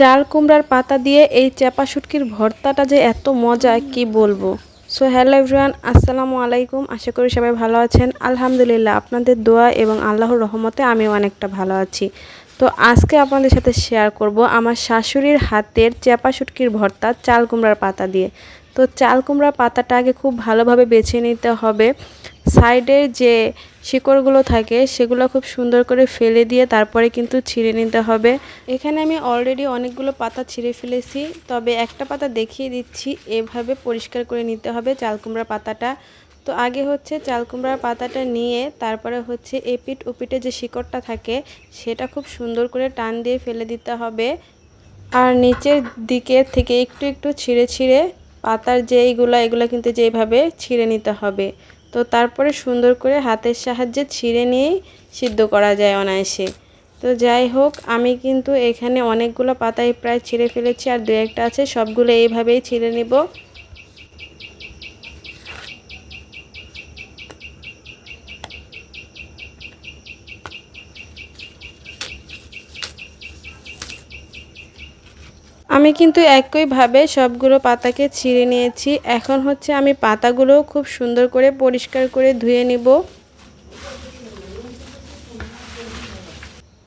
চাল কুমড়ার পাতা দিয়ে এই চাপা শুটকির ভর্তাটা যে এত মজা, কি বলব? সো হ্যালো এভরিওয়ান আসসালামু আলাইকুম। আশা করি সবাই ভালো আছেন। আলহামদুলিল্লাহ, আপনাদের দোয়া এবং আল্লাহর রহমতে আমিও অনেকটা ভালো আছি। তো, আজকে আপনাদের সাথে শেয়ার করব আমার শাশুড়ির হাতের চাপা শুটকির ভর্তা চাল কুমড়ার পাতা দিয়ে। তো, চাল কুমড়ার পাতাটা আগে খুব ভালোভাবে বেছে নিতে হবে। সাইডের যে শিকড়গুলো থাকে, সেগুলো খুব সুন্দর করে ফেলে দিয়ে তারপরে কিন্তু ছিঁড়ে নিতে হবে। এখানে আমি অলরেডি অনেকগুলো পাতা ছিঁড়ে ফেলেছি, তবে একটা পাতা দেখিয়ে দিচ্ছি, এভাবে পরিষ্কার করে নিতে হবে চাল কুমড়ার পাতাটা। তো আগে হচ্ছে চাল কুমড়ার পাতাটা নিয়ে তারপরে হচ্ছে এপিট উপিটে যে শিকড়টা থাকে, সেটা খুব সুন্দর করে টান দিয়ে ফেলে দিতে হবে। আর নিচের দিকে থেকে একটু একটু ছিঁড়ে ছিঁড়ে পাতার যে এইগুলো, এগুলো কিন্তু যেভাবে ছিঁড়ে নিতে হবে। তো তারপরে সুন্দর করে হাতের সাহায্যে ছিঁড়ে নিয়েই সিদ্ধ করা যায় অনায়াসে। তো যাই হোক, আমি কিন্তু এখানে অনেকগুলো পাতাই প্রায় ছিঁড়ে ফেলেছি আর দু একটা আছে, সবগুলো এইভাবেই ছিঁড়ে নিব। আমি কিন্তু একইভাবে সবগুলো পাতাকে ছিঁড়ে নিয়েছি। এখন হচ্ছে আমি পাতাগুলো খুব সুন্দর করে পরিষ্কার করে ধুয়ে নিব।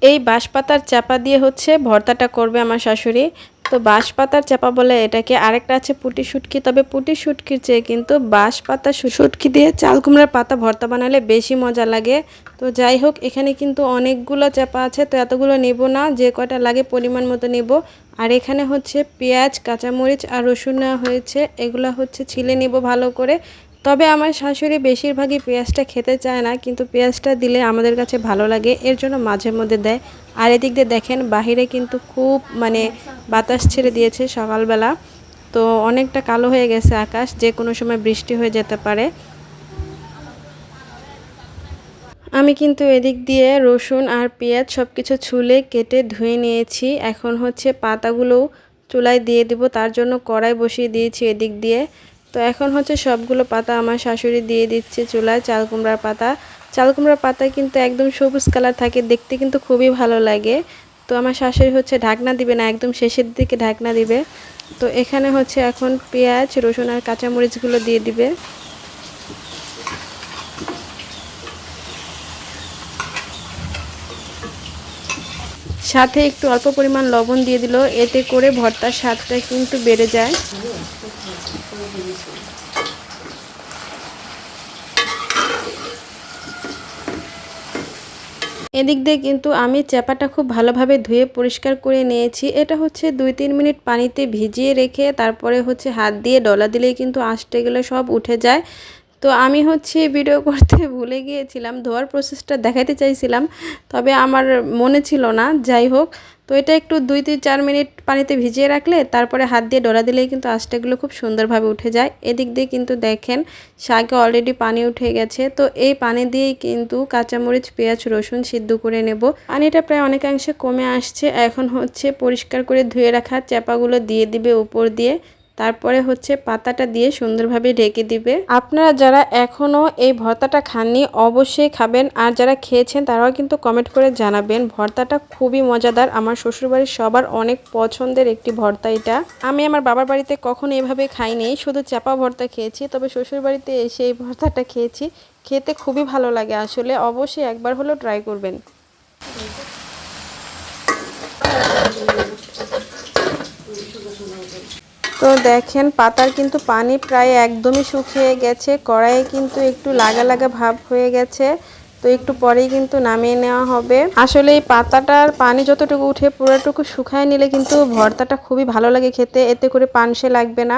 এই বাঁশপাতার চাপা দিয়ে হচ্ছে ভর্তাটা করবে আমার শাশুড়ি। তো বাঁশপাতার চাপা বলে এটাকে আরেকটা আছে পুটি শুটকি। তবে পুটি শুটকির চেয়ে কিন্তু বাঁশপাতা শুটকি দিয়ে চাল কুমড়ার পাতা ভর্তা বানালে বেশি মজা লাগে। তো যাই হোক, এখানে কিন্তু অনেকগুলো চাপা আছে, তো এতগুলো নেব না, যে কটা লাগে পরিমাণ মতো নেব। আর এখানে হচ্ছে পেঁয়াজ, কাঁচামরিচ আর রসুন নেওয়া হয়েছে। এগুলো হচ্ছে ছিলে নিব ভালো করে। তবে আমার শাশুড়ি বেশিরভাগই পেঁয়াজটা খেতে চায় না, কিন্তু পেঁয়াজটা দিলে আমাদের কাছে ভালো লাগে, এর জন্য মাঝে মধ্যে দেয়। আর এদিক দিয়ে দেখেন, বাহিরে কিন্তু খুব মানে বাতাস ছেড়ে দিয়েছে সকালবেলা। তো অনেকটা কালো হয়ে গেছে আকাশ, যে কোনো সময় বৃষ্টি হয়ে যেতে পারে। আমি কিন্তু এদিক দিয়ে রসুন আর পেঁয়াজ সব কিছু ছুলে কেটে ধুয়ে নিয়েছি। এখন হচ্ছে পাতাগুলো চুলায় দিয়ে দিব, তার জন্য কড়াই বসিয়ে দিয়েছি এদিক দিয়ে। তো এখন হচ্ছে সবগুলো পাতা আমার শাশুড়ি দিয়ে দিচ্ছে চুলায়, চাল কুমড়ার পাতা। চাল কুমড়ার পাতা কিন্তু একদম সবুজ কালার থাকে, দেখতে কিন্তু খুবই ভালো লাগে। তো আমার শাশুড়ি হচ্ছে ঢাকনা দিবে না, একদম শেষের দিকে ঢাকনা দিবে। তো এখানে হচ্ছে এখন পেঁয়াজ, রসুন আর কাঁচামরিচগুলো দিয়ে দিবে। সাথে একটু অল্প পরিমাণ লবণ দিয়ে দিল, এতে করে ভর্তার স্বাদটা কিন্তু বেড়ে যায়। এদিক দিয়ে কিন্তু আমি চাপাটা খুব ভালোভাবে ধুয়ে পরিষ্কার করে নিয়েছি। এটা হচ্ছে দুই তিন মিনিট পানিতে ভিজিয়ে রেখে, তারপরে হচ্ছে হাত দিয়ে ডলা দিলেই কিন্তু আষ্টে গেলে সব উঠে যায়। তো আমি হচ্ছে ভিডিও করতে ভুলে গিয়েছিলাম, ধোয়ার প্রসেসটা দেখাতে চাইছিলাম, তবে আমার মনে ছিল না, যাই হোক। তো এটা একটু দুই তিন চার মিনিট পানিতে ভিজিয়ে রাখলে, তারপরে হাত দিয়ে ডলা দিলেই কিন্তু আঁশটাগুলো খুব সুন্দরভাবে উঠে যায়। এদিক দিয়ে কিন্তু দেখেন, শাকে অলরেডি পানি উঠে গেছে। তো এই পানি দিয়েই কিন্তু কাঁচামরিচ, পেঁয়াজ, রসুন সিদ্ধ করে নেব। পানিটা প্রায় অনেকাংশে কমে আসছে। এখন হচ্ছে পরিষ্কার করে ধুয়ে রাখা, চাপাগুলো দিয়ে দিবে উপর দিয়ে। তারপরে হচ্ছে পাতাটা দিয়ে সুন্দরভাবে ঢেকে দিবে। আপনারা যারা এখনও এই ভর্তাটা খাননি, অবশ্যই খাবেন। আর যারা খেয়েছেন, তারাও কিন্তু কমেন্ট করে জানাবেন, ভর্তাটা খুবই মজাদার। আমার শ্বশুরবাড়ির সবার অনেক পছন্দের একটি ভর্তা এটা। আমি আমার বাবার বাড়িতে কখনো এভাবে খাইনি, শুধু চাপা ভর্তা খেয়েছি, তবে শ্বশুরবাড়িতে এসে এই ভর্তাটা খেয়েছি। খেতে খুবই ভালো লাগে আসলে, অবশ্যই একবার হলেও ট্রাই করবেন। তো দেখেন, পাতার কিন্তু পানি প্রায় একদমই শুকিয়ে গেছে। কড়াইয়ে কিন্তু একটু লাগা লাগা ভাব হয়ে গেছে। তো একটু পরেই কিন্তু নামিয়ে নেওয়া হবে। আসলে এই পাতাটার পানি যতটুকু উঠে পুরোটুকু শুকায় নিলে কিন্তু ভর্তাটা খুবই ভালো লাগে খেতে। এতে করে পানসে লাগবে না।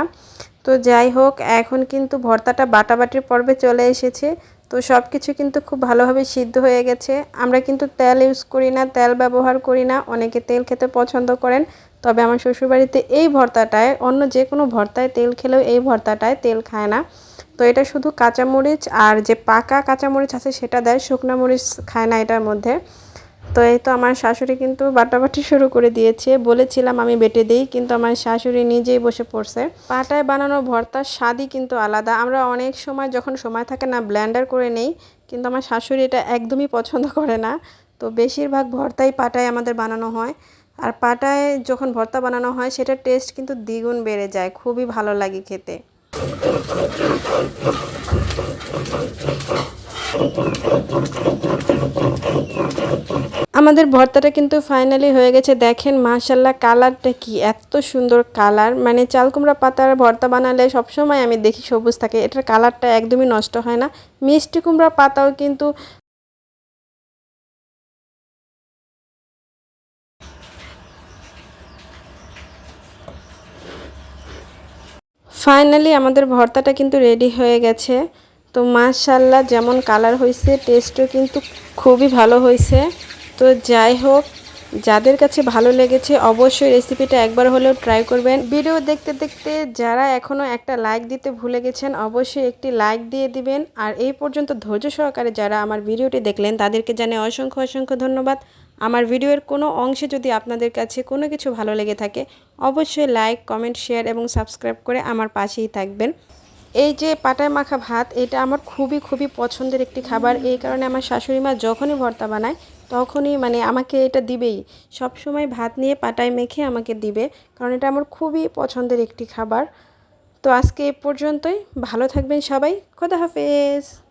তো যাই হোক, এখন কিন্তু ভর্তাটা বাটাবাটির পর্বে চলে এসেছে। তো সব কিছু কিন্তু খুব ভালোভাবে সিদ্ধ হয়ে গেছে। আমরা কিন্তু তেল ইউজ করি না, তেল ব্যবহার করি না। অনেকে তেল খেতে পছন্দ করেন। তবে আমার শ্বশুরবাড়িতে এই ভর্তাটায়, অন্য যে কোনো ভর্তায় তেল খেলেও এই ভর্তাটায় তেল খায় না। তো এটা শুধু কাঁচামরিচ আর যে পাকা কাঁচামরিচ আছে সেটা দেয়, শুকনা মরিচ খায় না এটার মধ্যে। তো এই তো আমার শাশুড়ি কিন্তু বাটাবাটি শুরু করে দিয়েছে। বলেছিলাম আমি বেটে দিই, কিন্তু আমার শাশুড়ি নিজেই বসে পড়ছে। পাটায় বানানো ভর্তার স্বাদই কিন্তু আলাদা। আমরা অনেক সময় যখন সময় থাকে না ব্ল্যান্ডার করে নেই, কিন্তু আমার শাশুড়ি এটা একদমই পছন্দ করে না। তো বেশিরভাগ ভর্তাই পাটায় আমাদের বানানো হয়। আর পাটায় যখন ভর্তা বানানো হয় সেটার টেস্ট কিন্তু দ্বিগুণ বেড়ে যায়। খুবই ভালো লাগে খেতে। আমাদের ভর্তাটা কিন্তু ফাইনালি হয়ে গেছে। দেখেন মাশাল্লাহ কালারটা কি? এত সুন্দর কালার মানে চাল কুমড়া পাতার ভর্তা বানালে সবসময় আমি দেখি সবুজ থাকে। এটার কালারটা একদমই নষ্ট হয় না। মিষ্টি কুমড়া পাতাও কিন্তু ফাইনালি আমাদের ভর্তাটা কিন্তু রেডি হয়ে গেছে। তো মাশাল্লাহ যেমন কালার হয়েছে টেস্টও কিন্তু খুবই ভালো হয়েছে তো যাই হোক, যাদের কাছে ভালো লেগেছে, অবশ্যই রেসিপিটা একবার হলেও ট্রাই করবেন। ভিডিও দেখতে দেখতে যারা এখনও একটা লাইক দিতে ভুলে গেছেন, অবশ্যই একটি লাইক দিয়ে দিবেন। আর এই পর্যন্ত ধৈর্য সহকারে যারা আমার ভিডিওটি দেখলেন, তাদেরকে জানে অসংখ্য অসংখ্য ধন্যবাদ। আমার ভিডিওর কোনো অংশে যদি আপনাদের কাছে কোনো কিছু ভালো লেগে থাকে, অবশ্যই লাইক, কমেন্ট, শেয়ার এবং সাবস্ক্রাইব করে আমার পাশেই থাকবেন। এই যে পাটায় মাখা ভাত, এটা আমার খুবই খুবই পছন্দের একটি খাবার। এই কারণে আমার শাশুড়ি মা যখনই ভর্তা বানায়, তখনই মানে আমাকে এটা দিবেই। সব সময় ভাত নিয়ে পাটায় মেখে আমাকে দিবে, কারণ এটা আমার খুবই পছন্দের একটি খাবার। তো আজকে এ পর্যন্তই। ভালো থাকবেন সবাই। খোদা হাফেজ।